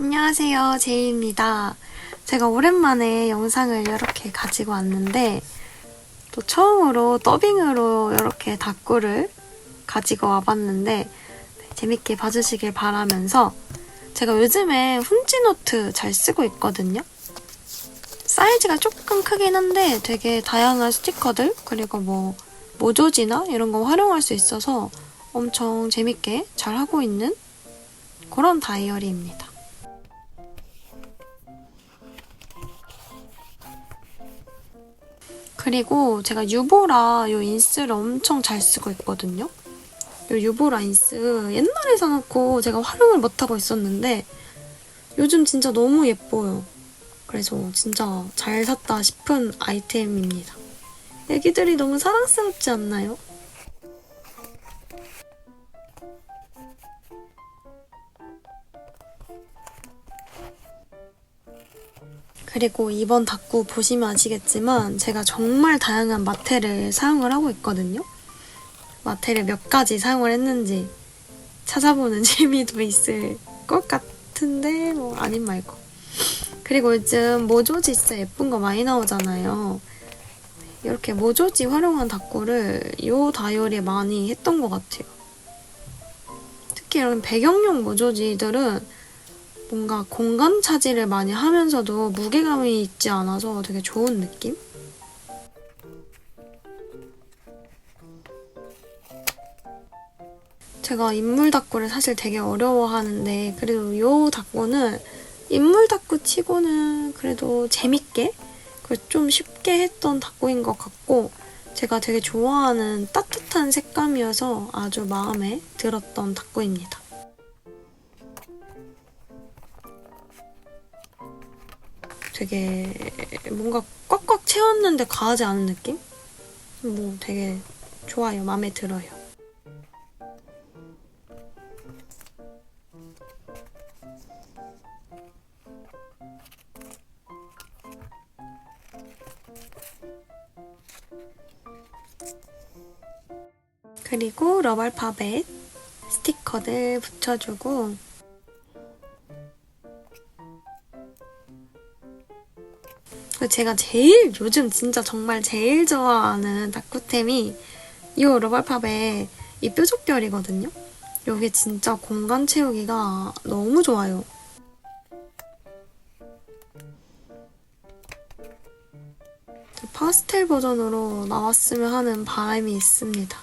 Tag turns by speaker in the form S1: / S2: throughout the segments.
S1: 안녕하세요. 제이입니다. 제가 오랜만에 영상을 이렇게 가지고 왔는데, 또 처음으로 더빙으로 이렇게 다꾸를 가지고 와봤는데, 네, 재밌게 봐주시길 바라면서, 제가 요즘에 훈지노트 잘 쓰고 있거든요. 사이즈가 조금 크긴 한데 되게 다양한 스티커들, 그리고 뭐, 모조지나 이런 거 활용할 수 있어서 엄청 재밌게 잘 하고 있는 그런 다이어리입니다. 그리고 제가 유보라 요 인스를 엄청 잘 쓰고 있거든요. 요 유보라 인스 옛날에 사놓고 제가 활용을 못하고 있었는데 요즘 진짜 너무 예뻐요. 그래서 진짜 잘 샀다 싶은 아이템입니다. 애기들이 너무 사랑스럽지 않나요? 그리고 이번 다꾸 보시면 아시겠지만 제가 정말 다양한 마테를 사용을 하고 있거든요. 마테를 몇 가지 사용을 했는지 찾아보는 재미도 있을 것 같은데 뭐 아닌 말고. 그리고 요즘 모조지 진짜 예쁜 거 많이 나오잖아요. 이렇게 모조지 활용한 다꾸를 이 다이어리에 많이 했던 것 같아요. 특히 이런 배경용 모조지들은 뭔가 공간 차지를 많이 하면서도 무게감이 있지 않아서 되게 좋은 느낌? 제가 인물 닦고를 사실 되게 어려워하는데 그래도 이 닦고는 인물 닦고 치고는 그래도 재밌게 그리고 좀 쉽게 했던 닦고인 것 같고 제가 되게 좋아하는 따뜻한 색감이어서 아주 마음에 들었던 닦고입니다. 되게 뭔가 꽉꽉 채웠는데 과하지 않은 느낌? 뭐 되게 좋아요. 마음에 들어요. 그리고 러벌파벳 스티커들 붙여주고 제가 제일 요즘 진짜 정말 제일 좋아하는 다쿠템이 이 러벌팝의 이 뾰족별이거든요. 이게 진짜 공간 채우기가 너무 좋아요. 파스텔 버전으로 나왔으면 하는 바람이 있습니다.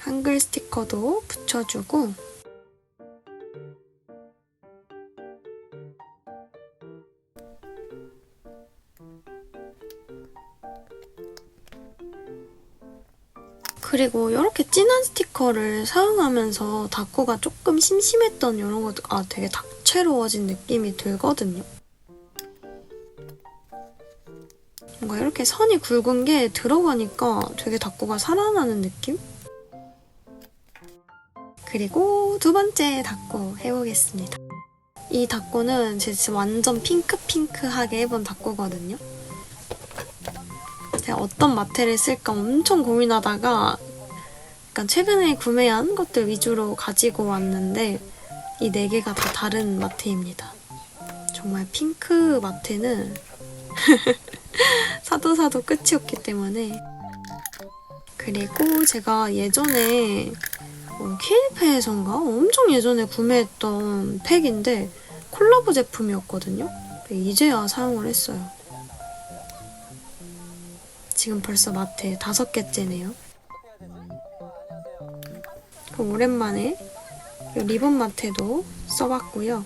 S1: 한글 스티커도 붙여주고 그리고 이렇게 진한 스티커를 사용하면서 다코가 조금 심심했던 이런 것가 아, 되게 다채로워진 느낌이 들거든요. 뭔가 이렇게 선이 굵은 게 들어가니까 되게 다코가 살아나는 느낌? 그리고 두 번째 다코 해보겠습니다. 이 다코는 진짜 완전 핑크핑크하게 해본 다코거든요. 제가 어떤 마테를 쓸까 엄청 고민하다가 약간 최근에 구매한 것들 위주로 가지고 왔는데 이 네 개가 다 다른 마테입니다. 정말 핑크 마테는 사도 사도 끝이 없기 때문에 그리고 제가 예전에 어, 케이페에선가 엄청 예전에 구매했던 팩인데 콜라보 제품이었거든요. 이제야 사용을 했어요. 지금 벌써 마트 다섯 개째네요. 오랜만에 리본 마테도 써봤고요.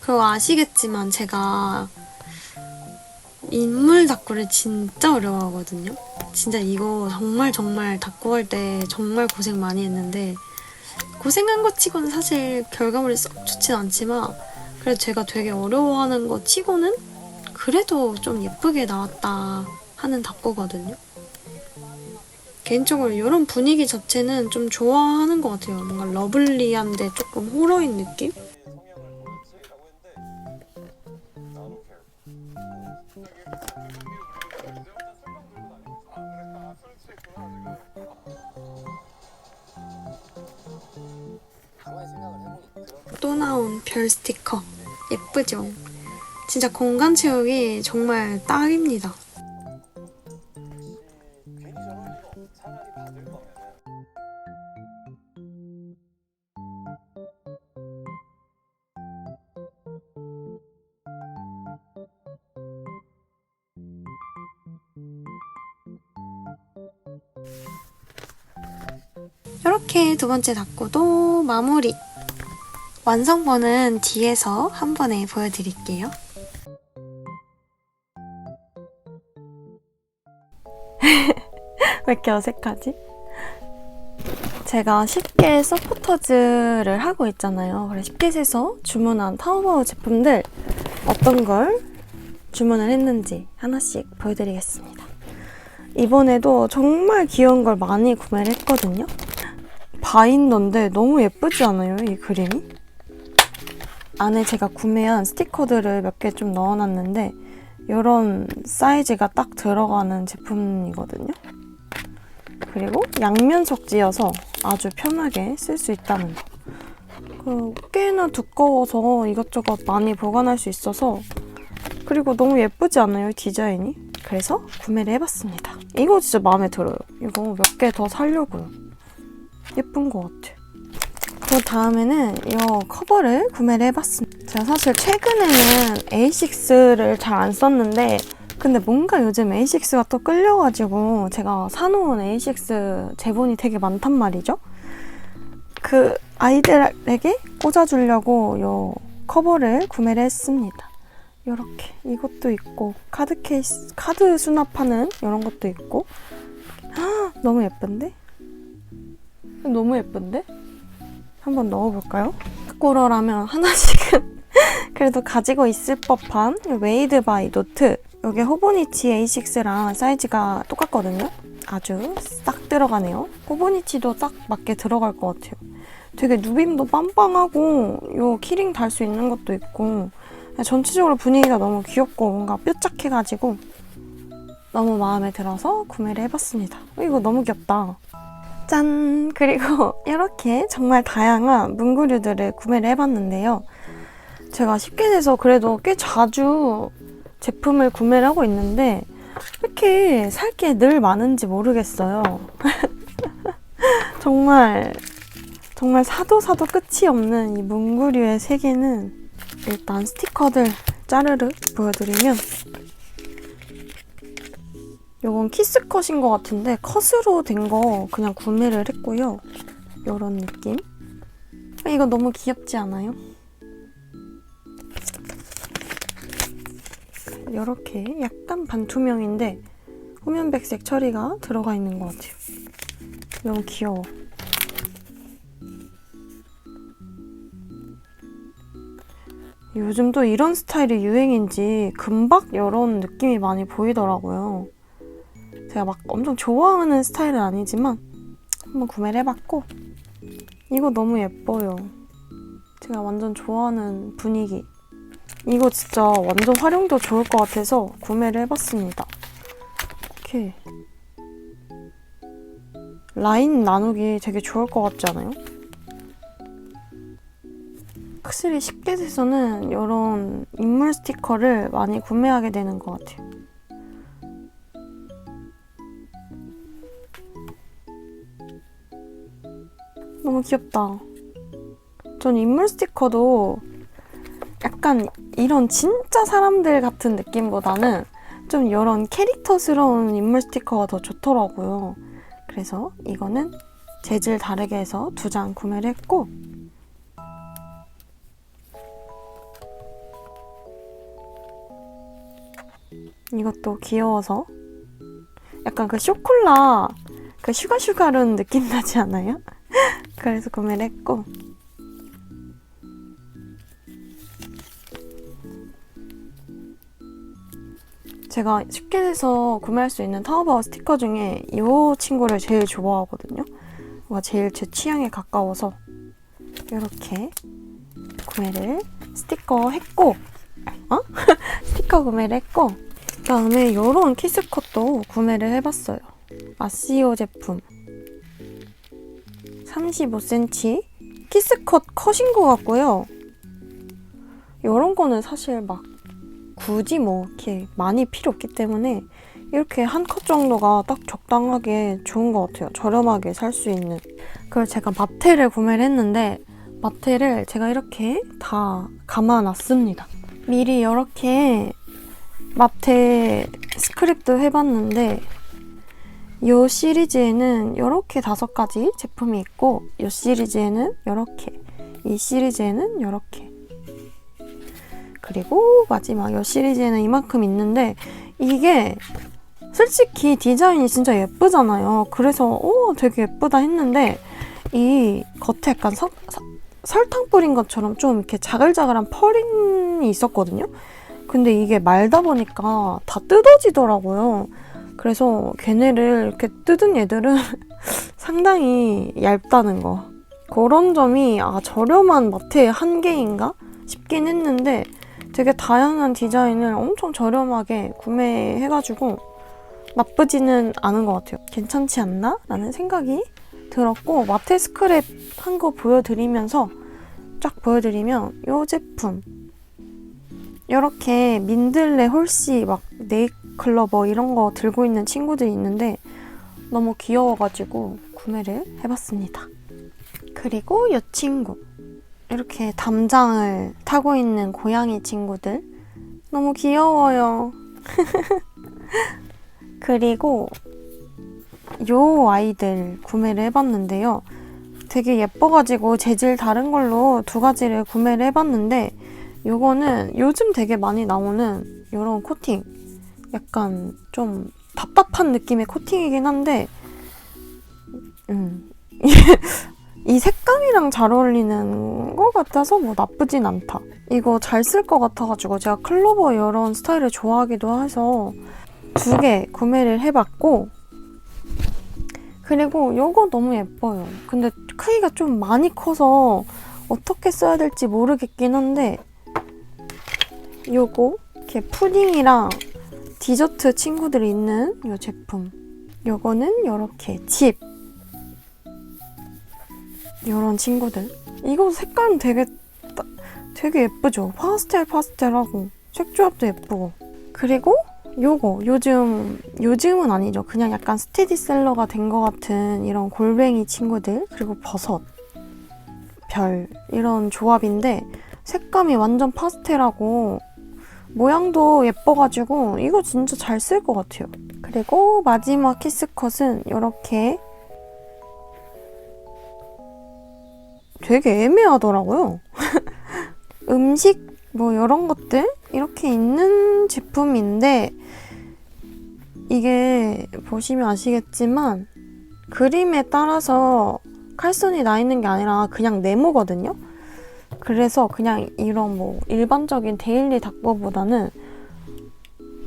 S1: 그거 아시겠지만 제가 인물 다꾸를 진짜 어려워하거든요. 진짜 이거 정말 정말 닦고 할 때 정말 고생 많이 했는데 고생한 것 치고는 사실 결과물이 썩 좋진 않지만 그래도 제가 되게 어려워하는 거 치고는 그래도 좀 예쁘게 나왔다 하는 닦고거든요. 개인적으로 이런 분위기 자체는 좀 좋아하는 것 같아요. 뭔가 러블리한데 조금 호러인 느낌? 나온 별 스티커 예쁘죠? 진짜 공간 채우기 정말 딱입니다. 이렇게 두 번째 닫고도 마무리. 완성본은 뒤에서 한 번에 보여드릴게요. 왜 이렇게 어색하지? 제가 쉽게 서포터즈를 하고 있잖아요. 그래서 쉽게에서 주문한 타오바오 제품들 어떤 걸 주문을 했는지 하나씩 보여드리겠습니다. 이번에도 정말 귀여운 걸 많이 구매를 했거든요. 바인더인데 너무 예쁘지 않아요? 이 그림이? 안에 제가 구매한 스티커들을 몇 개 좀 넣어놨는데 이런 사이즈가 딱 들어가는 제품이거든요. 그리고 양면 석지여서 아주 편하게 쓸 수 있다는 거. 그 꽤나 두꺼워서 이것저것 많이 보관할 수 있어서 그리고 너무 예쁘지 않아요 디자인이? 그래서 구매를 해봤습니다. 이거 진짜 마음에 들어요. 이거 몇 개더 사려고요. 예쁜 것 같아. 그 다음에는 이 커버를 구매를 해봤습니다. 제가 사실 최근에는 A6를 잘 안 썼는데 근데 뭔가 요즘 A6가 또 끌려가지고 제가 사놓은 A6 제본이 되게 많단 말이죠. 그 아이들에게 꽂아주려고 요 커버를 구매를 했습니다. 이렇게 이것도 있고 카드 케이스 카드 수납하는 이런 것도 있고 아, 너무 예쁜데? 너무 예쁜데? 한번 넣어볼까요? 코러라면 하나씩은 그래도 가지고 있을 법한 웨이드 바이 노트 여기 호보니치 A6랑 사이즈가 똑같거든요. 아주 싹 들어가네요. 호보니치도 딱 맞게 들어갈 것 같아요. 되게 누빔도 빵빵하고 요 키링 달 수 있는 것도 있고 전체적으로 분위기가 너무 귀엽고 뭔가 뾰족해가지고 너무 마음에 들어서 구매를 해봤습니다. 어, 이거 너무 귀엽다. 짠! 그리고 이렇게 정말 다양한 문구류들을 구매를 해봤는데요. 제가 쉽게 돼서 그래도 꽤 자주 제품을 구매를 하고 있는데 왜 이렇게 살 게 늘 많은지 모르겠어요. 정말 정말 사도 사도 끝이 없는 이 문구류의 세계는 일단 스티커들 짜르르 보여드리면 요건 키스컷인 것 같은데 컷으로 된 거 그냥 구매를 했고요. 요런 느낌. 이거 너무 귀엽지 않아요? 이렇게 약간 반투명인데 후면백색 처리가 들어가 있는 것 같아요. 너무 귀여워. 요즘 또 이런 스타일이 유행인지 금박 이런 느낌이 많이 보이더라고요. 제가 막 엄청 좋아하는 스타일은 아니지만 한번 구매를 해봤고 이거 너무 예뻐요. 제가 완전 좋아하는 분위기. 이거 진짜 완전 활용도 좋을 것 같아서 구매를 해봤습니다. 이렇게 라인 나누기 되게 좋을 것 같지 않아요? 확실히 쉽게 돼서는 이런 인물 스티커를 많이 구매하게 되는 것 같아요. 너무 귀엽다. 전 인물 스티커도 약간 이런 진짜 사람들 같은 느낌보다는 좀 이런 캐릭터스러운 인물 스티커가 더 좋더라고요. 그래서 이거는 재질 다르게 해서 두 장 구매를 했고 이것도 귀여워서 약간 그 쇼콜라 그 슈가슈가룬 느낌 나지 않아요? 그래서 구매를 했고 제가 쉽게 돼서 구매할 수 있는 타오바오 스티커 중에 이 친구를 제일 좋아하거든요. 와 제일 제 취향에 가까워서 이렇게 구매를 스티커 했고 어? 스티커 구매를 했고 그다음에 요런 키스컷도 구매를 해봤어요. 마시오 제품 35cm 키스컷 컷인 것 같고요. 요런 거는 사실 막 굳이 뭐 이렇게 많이 필요 없기 때문에 이렇게 한컷 정도가 딱 적당하게 좋은 것 같아요. 저렴하게 살 수 있는. 그래서 제가 마테를 구매를 했는데 마테를 제가 이렇게 다 감아놨습니다. 미리 이렇게 마테 스크립도 해봤는데 이 시리즈에는 이렇게 다섯 가지 제품이 있고 이 시리즈에는 이렇게 이 시리즈에는 이렇게 그리고 마지막 이 시리즈에는 이만큼 있는데 이게 솔직히 디자인이 진짜 예쁘잖아요. 그래서 오 되게 예쁘다 했는데 이 겉에 약간 서- 서- 설탕 뿌린 것처럼 좀 이렇게 자글자글한 펄이 있었거든요. 근데 이게 말다 보니까 다 뜯어지더라고요. 그래서 걔네를 이렇게 뜯은 얘들은 상당히 얇다는 거. 그런 점이 아 저렴한 마트의 한계인가 싶긴 했는데 되게 다양한 디자인을 엄청 저렴하게 구매해가지고 나쁘지는 않은 것 같아요. 괜찮지 않나? 라는 생각이 들었고 마테 스크랩 한 거 보여드리면서 쫙 보여드리면 이 제품 이렇게 민들레 홀씨 막 네 잎클로버 이런 거 들고 있는 친구들이 있는데 너무 귀여워가지고 구매를 해봤습니다. 그리고 이 친구 이렇게 담장을 타고 있는 고양이 친구들 너무 귀여워요. 그리고 요 아이들 구매를 해봤는데요. 되게 예뻐가지고 재질 다른 걸로 두 가지를 구매를 해봤는데 요거는 요즘 되게 많이 나오는 요런 코팅 약간 좀 답답한 느낌의 코팅이긴 한데 음. 이 색감이랑 잘 어울리는 것 같아서 뭐 나쁘진 않다. 이거 잘 쓸 것 같아가지고 제가 클로버 이런 스타일을 좋아하기도 해서 두 개 구매를 해봤고 그리고 요거 너무 예뻐요. 근데 크기가 좀 많이 커서 어떻게 써야 될지 모르겠긴 한데 요거 이렇게 푸딩이랑 디저트 친구들이 있는 요 제품. 요거는 요렇게 칩 요런 친구들. 이거 색감 되게 따- 되게 예쁘죠? 파스텔 파스텔하고 색 조합도 예쁘고. 그리고 요거 요즘 요즘은 아니죠. 그냥 약간 스테디셀러가 된 것 같은 이런 골뱅이 친구들. 그리고 버섯 별 이런 조합인데 색감이 완전 파스텔하고 모양도 예뻐가지고 이거 진짜 잘 쓸 것 같아요 그리고 마지막 키스컷은 이렇게 되게 애매하더라고요 음식 뭐 이런 것들 이렇게 있는 제품인데 이게 보시면 아시겠지만 그림에 따라서 칼선이 나 있는 게 아니라 그냥 네모거든요. 그래서 그냥 이런 뭐 일반적인 데일리 닥보보다는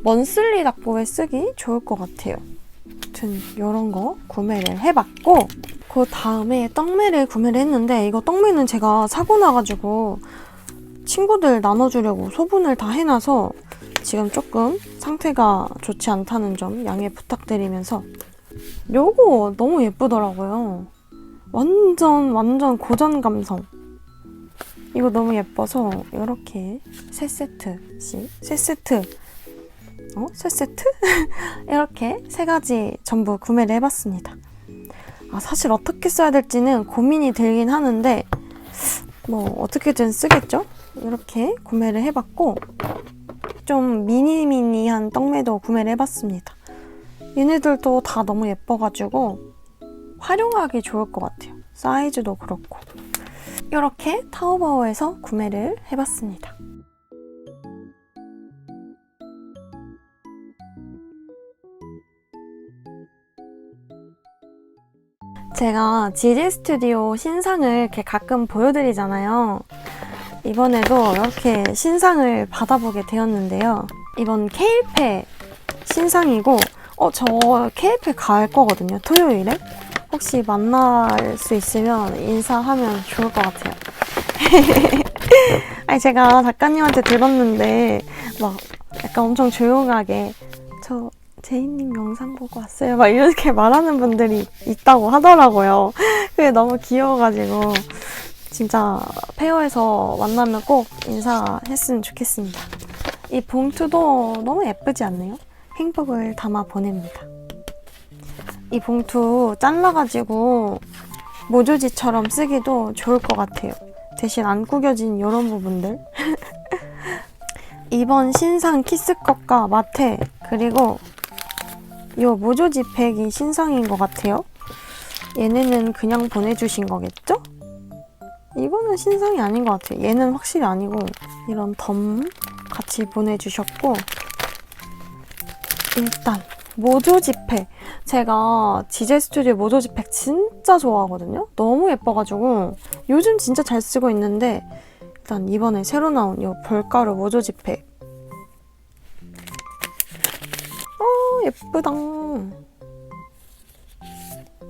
S1: 먼슬리 닥보에 쓰기 좋을 것 같아요. 아무튼 이런 거 구매를 해봤고 그 다음에 떡매를 구매를 했는데 이거 떡매는 제가 사고 나가지고 친구들 나눠주려고 소분을 다 해놔서 지금 조금 상태가 좋지 않다는 점 양해 부탁드리면서 요거 너무 예쁘더라고요. 완전 완전 고전 감성. 이거 너무 예뻐서 이렇게 세 세트씩 세 세트 어? 세 세트? 이렇게 세 가지 전부 구매를 해봤습니다. 아 사실 어떻게 써야 될지는 고민이 들긴 하는데 뭐 어떻게든 쓰겠죠? 이렇게 구매를 해봤고 좀 미니미니한 떡매도 구매를 해봤습니다. 얘네들도 다 너무 예뻐가지고 활용하기 좋을 것 같아요. 사이즈도 그렇고 이렇게 타오바오에서 구매를 해봤습니다. 제가 지지 스튜디오 신상을 이렇게 가끔 보여드리잖아요. 이번에도 이렇게 신상을 받아보게 되었는데요. 이번 케일페 신상이고, 어, 저 케일페 갈 거거든요. 토요일에. 혹시 만날 수 있으면 인사하면 좋을 것 같아요. 아니, 제가 작가님한테 들었는데, 막, 약간 엄청 조용하게 저 제이님 영상 보고 왔어요. 막 이렇게 말하는 분들이 있다고 하더라고요. 그게 너무 귀여워가지고 진짜 페어에서 만나면 꼭 인사했으면 좋겠습니다. 이 봉투도 너무 예쁘지 않나요? 행복을 담아 보냅니다. 이 봉투 잘라가지고 모조지처럼 쓰기도 좋을 것 같아요. 대신 안 구겨진 이런 부분들. 이번 신상 키스컵과 마테 그리고 이 모조지 팩이 신상인 것 같아요. 얘네는 그냥 보내주신 거겠죠? 이거는 신상이 아닌 것 같아요. 얘는 확실히 아니고 이런 덤 같이 보내주셨고 일단 모조 지팩 제가 지제 스튜디오 모조 지팩 진짜 좋아하거든요. 너무 예뻐가지고 요즘 진짜 잘 쓰고 있는데 일단 이번에 새로 나온 이 벌가루 모조 지팩 어 예쁘다.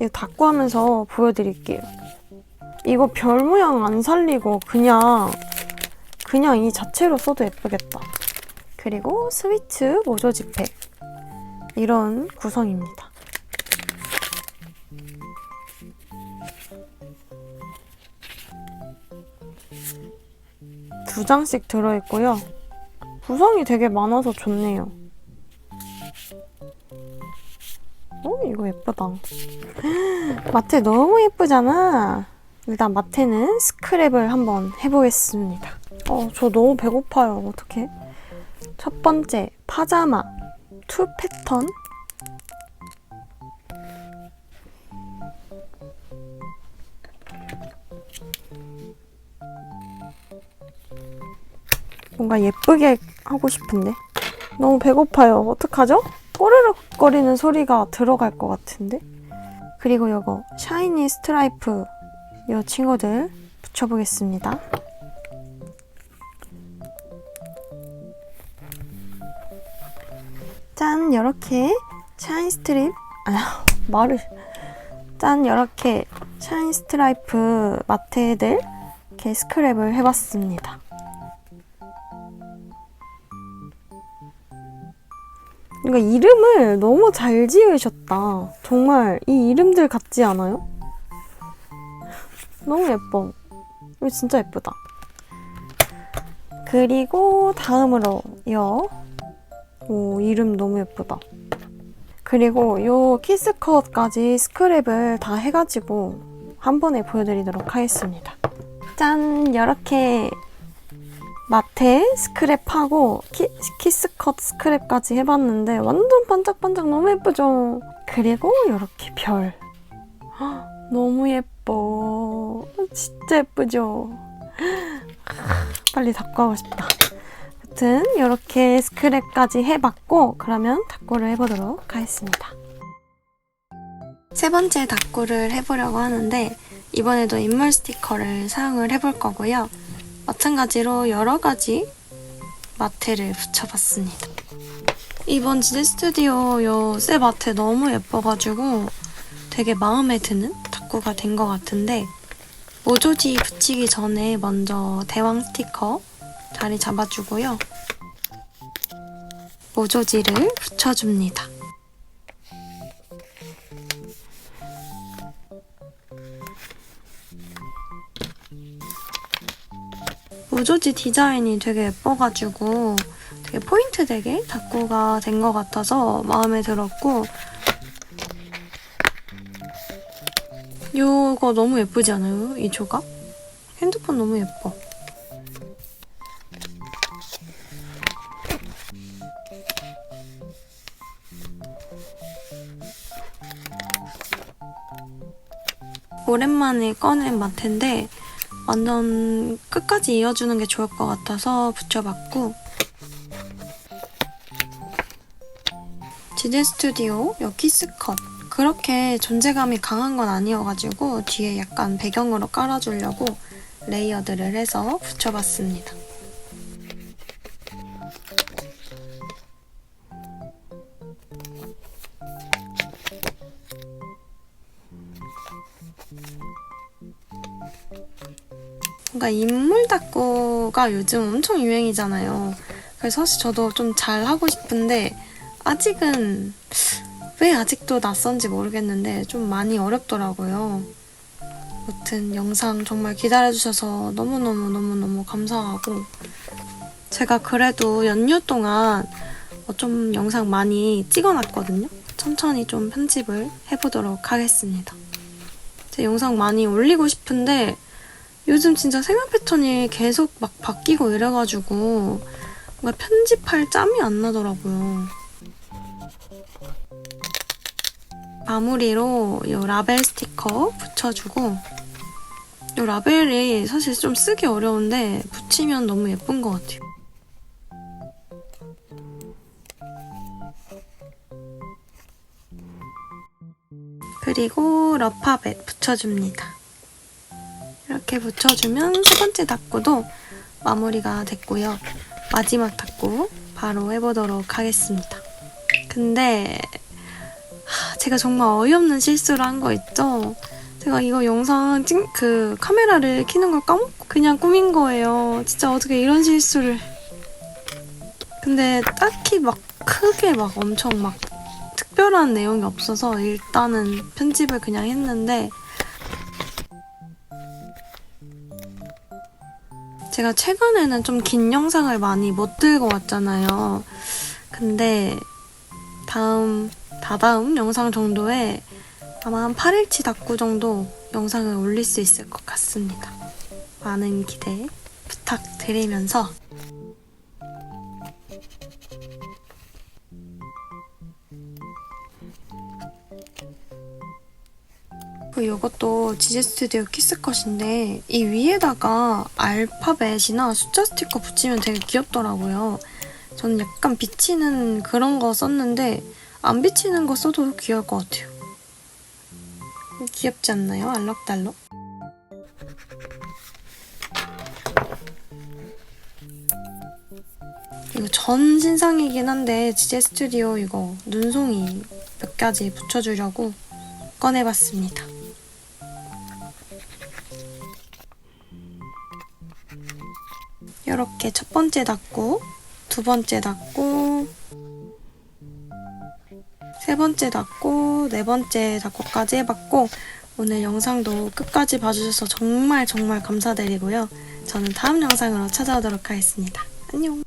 S1: 이거 닦고 하면서 보여드릴게요. 이거 별 모양 안 살리고 그냥 그냥 이 자체로 써도 예쁘겠다. 그리고 스위트 모조 지팩 이런 구성입니다. 두 장씩 들어있고요. 구성이 되게 많아서 좋네요. 어, 이거 예쁘다. 마테 너무 예쁘잖아. 일단 마테는 스크랩을 한번 해보겠습니다. 어, 저 너무 배고파요. 어떡해? 첫 번째, 파자마. 투 패턴. 뭔가 예쁘게 하고 싶은데. 너무 배고파요. 어떡하죠? 꼬르륵거리는 소리가 들어갈 것 같은데? 그리고 요거 샤이니 스트라이프 요 친구들 붙여보겠습니다. 짠 이렇게 샤인 스트립 아 말을 짠 이렇게 샤인 스트라이프 마테들 이렇게 스크랩을 해봤습니다. 그러니까 이름을 너무 잘 지으셨다. 정말 이 이름들 같지 않아요? 너무 예뻐. 이거 진짜 예쁘다. 그리고 다음으로 요. 오, 이름 너무 예쁘다. 그리고 요 키스컷까지 스크랩을 다 해가지고 한 번에 보여드리도록 하겠습니다. 짠! 이렇게 마테 스크랩하고 키, 키스컷 스크랩까지 해봤는데 완전 반짝반짝 너무 예쁘죠? 그리고 이렇게 별. 헉, 너무 예뻐. 진짜 예쁘죠? 빨리 닦고 하고 싶다. 아무튼 이렇게 스크랩까지 해봤고 그러면 닦고를 해보도록 하겠습니다. 세 번째 닦고를 해보려고 하는데 이번에도 인물 스티커를 사용을 해볼 거고요. 마찬가지로 여러 가지 마테를 붙여봤습니다. 이번 지제 스튜디오 요새 마테 너무 예뻐가지고 되게 마음에 드는 닦고가 된 것 같은데 모조지 붙이기 전에 먼저 대왕 스티커 자리 잡아주고요. 모조지를 붙여줍니다. 모조지 디자인이 되게 예뻐가지고 되게 포인트 되게 닦고가 된 것 같아서 마음에 들었고 이거 너무 예쁘지 않아요? 이 조각? 핸드폰 너무 예뻐. 오랜만에 꺼낸 마테인데 완전 끝까지 이어주는 게 좋을 것 같아서 붙여봤고 지제 스튜디오 요 키스컷 그렇게 존재감이 강한 건 아니어가지고 뒤에 약간 배경으로 깔아주려고 레이어드를 해서 붙여봤습니다. 뭔가 인물 닦고가 요즘 엄청 유행이잖아요. 그래서 사실 저도 좀 잘 하고 싶은데 아직은 왜 아직도 낯선지 모르겠는데 좀 많이 어렵더라고요. 아무튼 영상 정말 기다려주셔서 너무너무너무너무 감사하고 제가 그래도 연휴 동안 어, 좀 영상 많이 찍어놨거든요. 천천히 좀 편집을 해보도록 하겠습니다. 제 영상 많이 올리고 싶은데 요즘 진짜 생활 패턴이 계속 막 바뀌고 이래가지고 뭔가 편집할 짬이 안 나더라고요. 마무리로 이 라벨 스티커 붙여주고 이 라벨이 사실 좀 쓰기 어려운데 붙이면 너무 예쁜 것 같아요. 그리고 러파벳 붙여줍니다. 이렇게 붙여주면 세 번째 닦고도 마무리가 됐고요. 마지막 닦고 바로 해보도록 하겠습니다. 근데 하, 제가 정말 어이없는 실수를 한 거 있죠? 제가 이거 영상 찍, 그 카메라를 켜는 걸 까먹고 그냥 꾸민 거예요. 진짜 어떻게 이런 실수를. 근데 딱히 막 크게 막 엄청 막 특별한 내용이 없어서 일단은 편집을 그냥 했는데 제가 최근에는 좀 긴 영상을 많이 못 들고 왔잖아요. 근데 다음, 다다음 영상 정도에 아마 한 8일치 닦고 정도 영상을 올릴 수 있을 것 같습니다. 많은 기대 부탁드리면서 이것도 지제 스튜디오 키스컷인데 이 위에다가 알파벳이나 숫자 스티커 붙이면 되게 귀엽더라고요. 저는 약간 비치는 그런 거 썼는데 안 비치는 거 써도 귀여울 것 같아요. 귀엽지 않나요? 알록달록? 이거 전 신상이긴 한데 지제 스튜디오 이거 눈송이 몇 가지 붙여주려고 꺼내봤습니다. 이렇게 첫 번째 닫고 두 번째 닫고 세 번째 닫고 네 번째 닫고까지 해봤고 오늘 영상도 끝까지 봐주셔서 정말 정말 감사드리고요. 저는 다음 영상으로 찾아오도록 하겠습니다. 안녕.